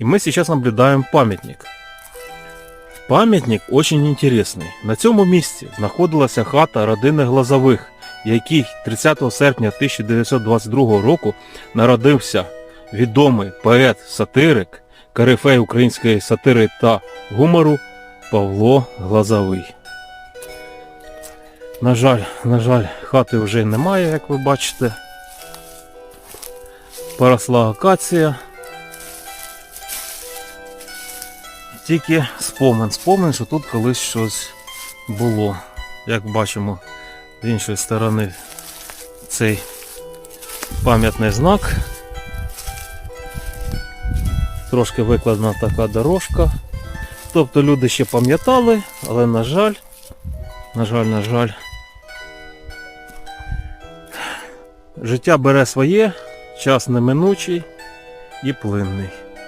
И мы сейчас наблюдаем памятник. Пам'ятник очень інтересний. На цьому місці знаходилася хата родини Глазових, який 30 серпня 1922 року народився відомий поет-сатирик, корифей української сатири та гумору Павло Глазовий. На жаль, на жаль, хати вже немає, як ви бачите. Поросла акація. Тільки спомин, спомин, що тут колись щось було. Як бачимо, з іншої сторони цей пам'ятний знак. Трошки викладена така дорожка. Тобто люди ще пам'ятали, але на жаль, на жаль, на жаль. Життя бере своє, час неминучий і плинний.